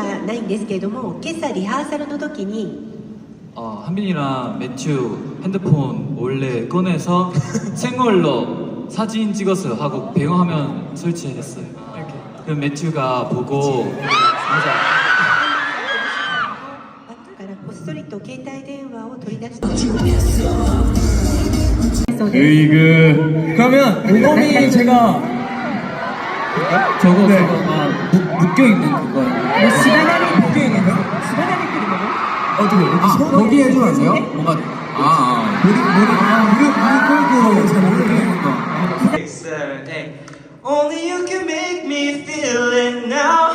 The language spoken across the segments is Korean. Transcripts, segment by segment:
はないんですけれども今朝リハーサルの時に 어, 한빈이랑 매튜 핸드폰 몰래 꺼내서 생얼로 사진 찍었어요 하고 배경화면 설치했어요. 그럼 매튜가 보고 맞아. バッグからこっそりと携帯電話を取り出してそうです 으이그 그러면 오범이 제가 저거 네. 저거 막 묶, 여 있는 그거. 뭐 집안 안에 묶여 있는 거? 집안 안에 끼는 거죠? 어떻게 여기 아, 손을 거기 해주면 안 돼요? 뭔가 아, 머리 머리 아, 무릎 무릎 꿇고 잘 모르겠는 거. Only you can make me feel it now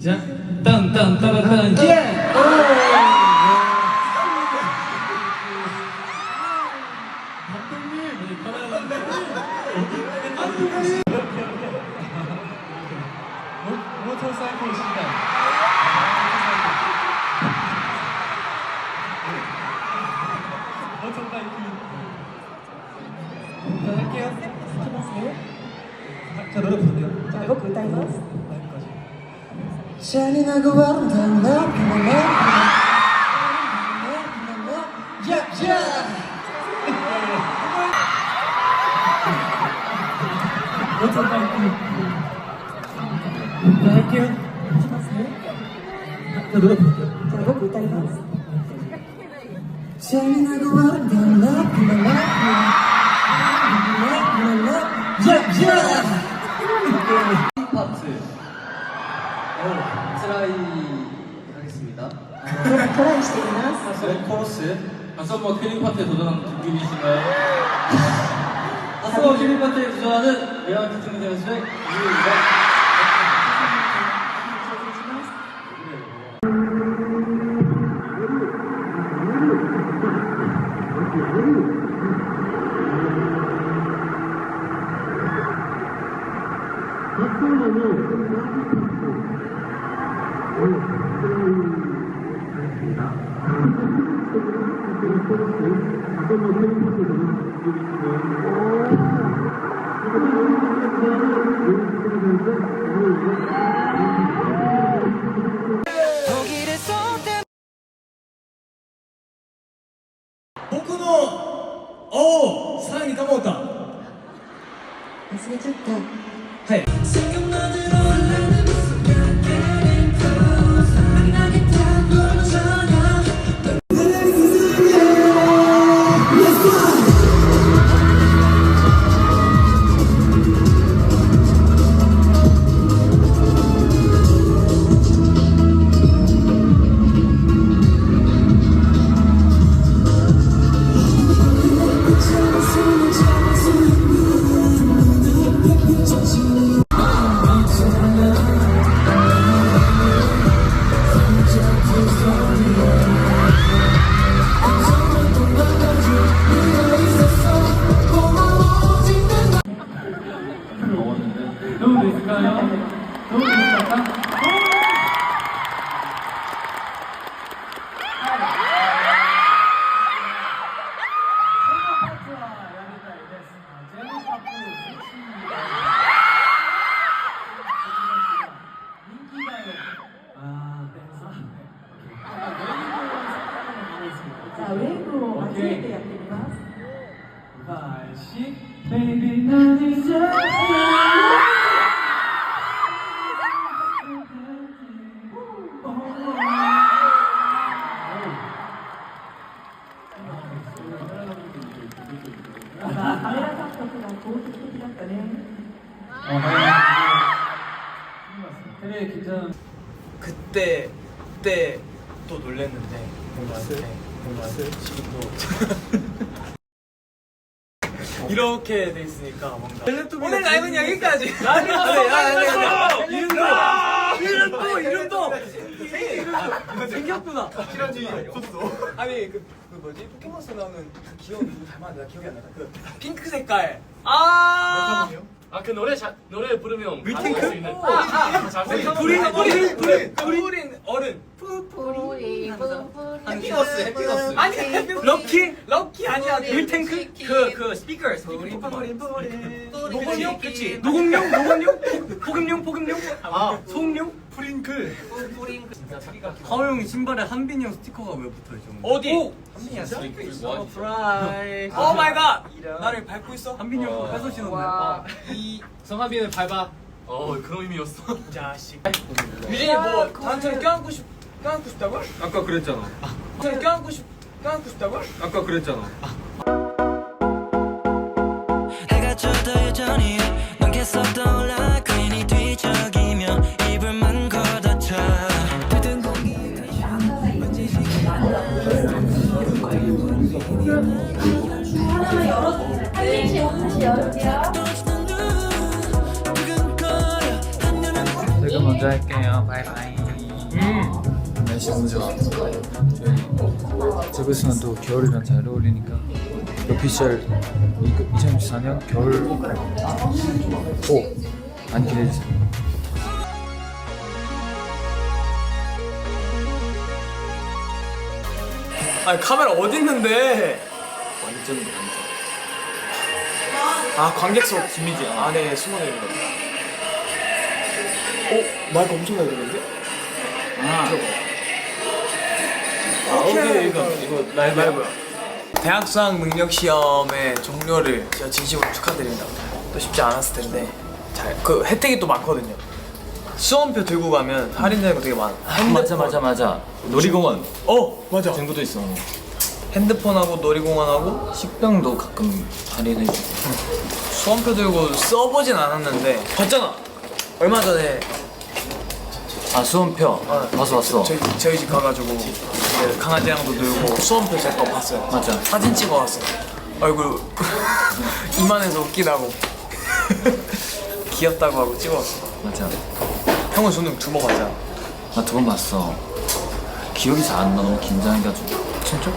시작. 딴딴 따라딴 예. 감독님. 모터사이클이십니다. 자, 할게요. 자, 노래 부르세요. 자, 이거 그다이거 잔이 나고 아름다운 할게 요. 자, 노래 부를게 요. 자, 곡 일단 해 봐. 잔이 나고 아름다운 박선모 킬링 파트에 도전한 김규빈이신가요? 아스모 킬링 파트에 도전하는 외곽 기승 선수의 이유입니다.僕 ねちょっはい。ウェーブを交えてやってみます 다시 Baby 난 이제 아, カメラ監督が好的的だったね 되게 괜찮은 그때 그때 또 놀랬는데 뭔가 네, 뭔가 지금도 이렇게 돼 있으니까 뭔가. 오늘 라이브는 여기까지. 라이브가 이름도 이름도 이름도 생겼구나. 아니 그, 그 뭐지? 포켓몬스터 나오는 그 귀여운 누구 닮았는데 나 기억이 안 나다. 그 핑크 색깔. 아. 아 그 노래 자, 노래 부르면 위탱크? 알수 있는. 불인 불인 불인 불인 불인 어른. 뿌리 뿌리 해피너스 해피너스. 아니 럭키 럭키 아니야. 밀탱크 그그 스피커. 불인 불인 불인. 노공룡 그치. 노공룡 노공룡 포금룡 포금룡. 아 소금룡 프링클. 하우 형이 신발에 한빈이 형 스티커가 왜 붙어있죠? 어디? 오! 한빈이야 프라이 오 마이 갓! 나를 밟고 있어? 한빈이 형 뺏어 신었네 와. 이 성한빈을 밟아. 어 그런 의미였어. 자식 유진이 뭐 단체로 껴안고 싶 껴안고 싶다고? 아까 그랬잖아. 단체로 껴안고 싶 껴안고 싶다고? 아까 그랬잖아. 제가 먼저 할게요. 바이바이. 날씨 너무 좋아. 저희 저기서는 또 겨울이랑 잘 어울리니까 오피셜 2024년 겨울 5 많이 기대해주세요. 아니 카메라 어디 있는데? 완전 완전. 아 관객석 김미지 안에 숨어져 있는 거. 어 마이크 엄청 잘 들리는데? 아, 아 오케이 이거 이거 라이브. 대학상 능력 시험의 종료를 제가 진심으로 축하드립니다. 또 쉽지 않았을 텐데 잘 그 혜택이 또 많거든요. 수험표 들고 가면 할인되는 거 되게 많아. 맞아 맞아 맞아. 놀이공원 어 맞아. 친구도 있어. 핸드폰하고 놀이공원하고 식당도 가끔 할인해주고. 수험표 들고 써보진 않았는데 봤잖아. 얼마 전에 아 수험표 봤어 봤어. 저희, 저희 집 가가지고 이제 강아지랑도 놀고 수험표 제거 봤어요. 맞아. 사진 찍어 왔어. 얼굴 이만해서 웃기다고 귀엽다고 하고 찍어 왔어. 맞아. 형은 수능 두 번 봤잖아. 나 두 번 봤어. 기억이 잘 안 나. 너무 긴장해가지고. 진짜?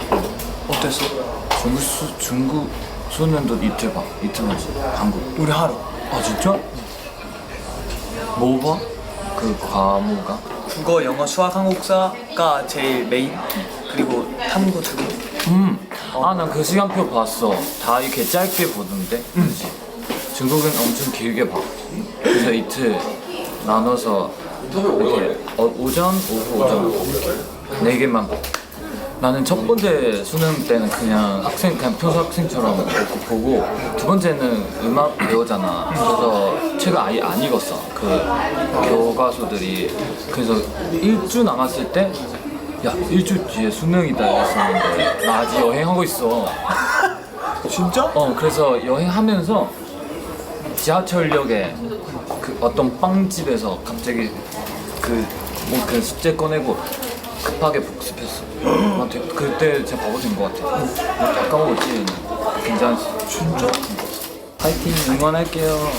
어땠어? 중국 수 중국 소년도 이틀 봐. 이틀 하지. 한국. 우리 하루. 아 진짜? 뭐 봐? 그 과목가? 국어, 영어, 수학, 한국사가 제일 메인. 그리고 탐구 두 개. 음. 아난그 시간표 봤어. 다 이렇게 짧게 보던데. 그지? 중국은 엄청 길게 봐. 그래서 이틀 나눠서 이렇게 어, 오전, 오후, 오전 네 개만 봐. 나는 첫 번째 수능 때는 그냥 학생 그냥 평소 학생처럼 이렇게 보고 두 번째는 음악 배우잖아. 그래서 책을 아예 안 읽었어. 그 교과서들이 그래서 일주 남았을 때. 야 일주 뒤에 수능이다 이랬었는데 나 아직 여행하고 있어 진짜? 어 그래서 여행하면서 지하철역에 그 어떤 빵집에서 갑자기 그 뭐 그 숙제 꺼내고 급하게 복습했어. 아, 되- 그때 진짜 바보 된것 같아. 뭐다 까먹었지. 괜찮았어. 진짜? 파이팅 응원할게요.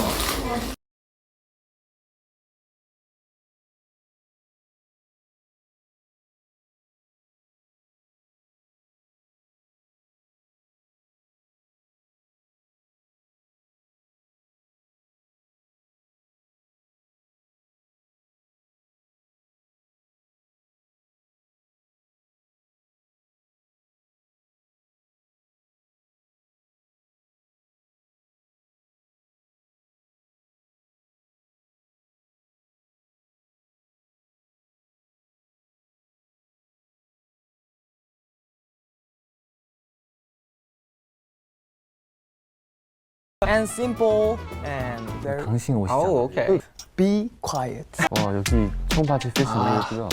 And simple and very. 당신 오시죠. Oh, okay. Be quiet. 와 여기 청바지 핏이 있고요.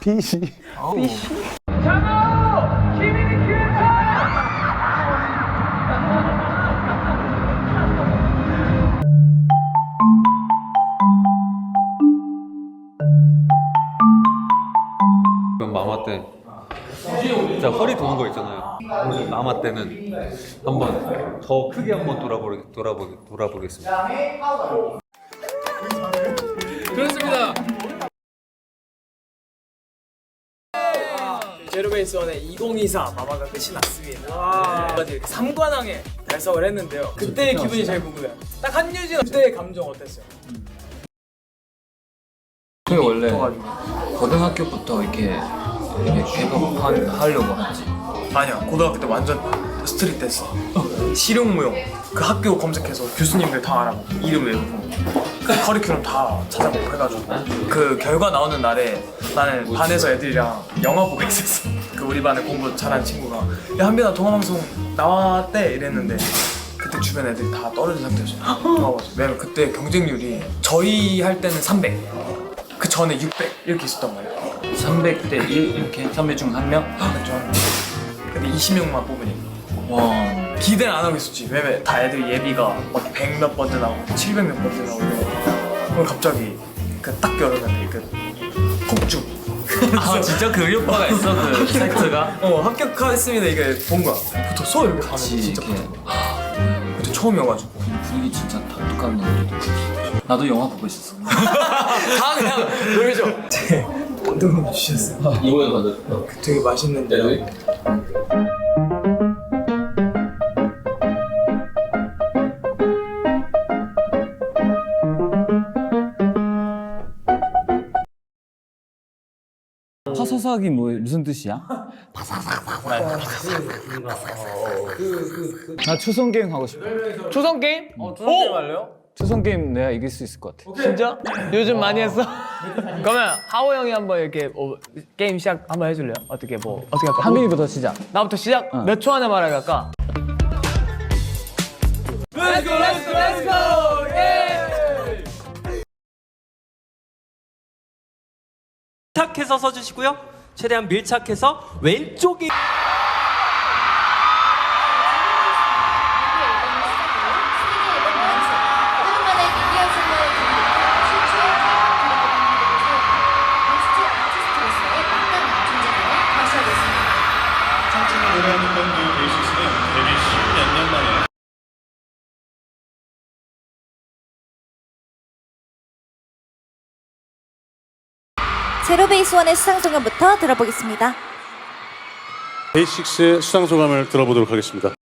그럼 마마 때. 남아 때는 한번 더 크게 한번 돌아보 돌아보 돌아보겠습니다. 그렇습니다. 제로베이스원의 2024 마마가 끝이 났습니다. 네. 이렇게 3관왕에 달성을 했는데요. 그때의 기분이 제일 궁금해요. 딱 한유진 그때의 감정 어땠어요? 그게 원래 고등학교부터 이렇게 이렇게 하- 하려고 했지. 아니야 고등학교 때 완전 스트릿 했어. 실용무용 그 학교 검색해서 교수님들 다 알아 이름 외우고 커리큘럼 다 찾아보고 해가지고 그 결과 나오는 날에 나는 반에서 애들이랑 영화 보고 있었어. 그 우리 반에 공부 잘하는 친구가 야 한빈아 동화방송 나왔대 이랬는데 그때 주변 애들이 다 떨어진 상태였어. 왜냐면 그때 경쟁률이 저희 할 때는 300, 그 전에 600 이렇게 있었단 말이야. 300대 1 이렇게 300중한 명? 좀 근데 20명만 뽑으니까. 와. 기대를 안 하고 있었지. 왜냐면 다 애들 예비가 막 100 몇 번째 나오고 700 몇 번째 나오고 오늘 갑자기 그딱 열었는데 그 폭죽. 아 진짜 그 효과가 있어 그 사이트가? 어 합격했습니다 이게 본 거야. 붙었어 이렇게 같이 진짜 이렇게 붙었어. 그때 처음이어가지고. 분위기 진짜 독특한 노래도 나도 영화 보고 있었어 다 그냥 노래죠. 제 감동을 주셨어요. 이번에 받았어 되게 맛있는데. 파사삭이 뭐 무슨 뜻이야? 나 초성 게임 하고 싶어. 초성 게임? 어 초성 게임 할래요? 초성 게임 내가 이길 수 있을 것 같아. 진짜? 요즘 많이 했어? 그러면 하호 형이 한번 이렇게 어, 게임 시작 한번 해줄래요? 어떻게 뭐 어떻게 할까? 한빈이부터 시작. 나부터 시작? 몇초 안에 말하게 할까? Let's go, let's go, let's go! 밀착해서 서주시고요. 최대한 밀착해서 왼쪽이 제로베이스원의 수상 소감부터 들어보겠습니다. 데이식스의 수상 소감을 들어보도록 하겠습니다.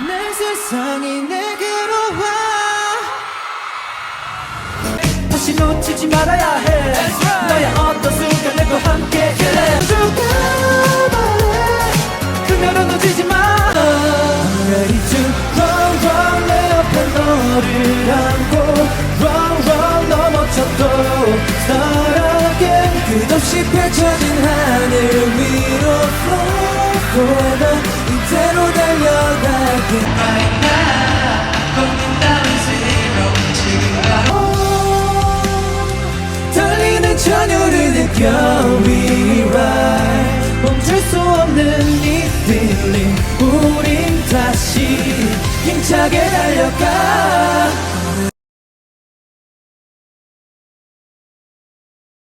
내 세상이 내게로 와. 다시 놓치지 말아야 해. 너의 어떤 순간 내과 함께 해 누가 말해? 그녀는 놓치지 마. I'm ready to run run 내 옆에 너를 안고 run run 넘어져도 again 끝없이 펼쳐진 하늘 위로 flow forever 떨리는 전율을 느껴 We ride 멈출 수 없는 이 feeling. 우린 다시 힘차게 달려가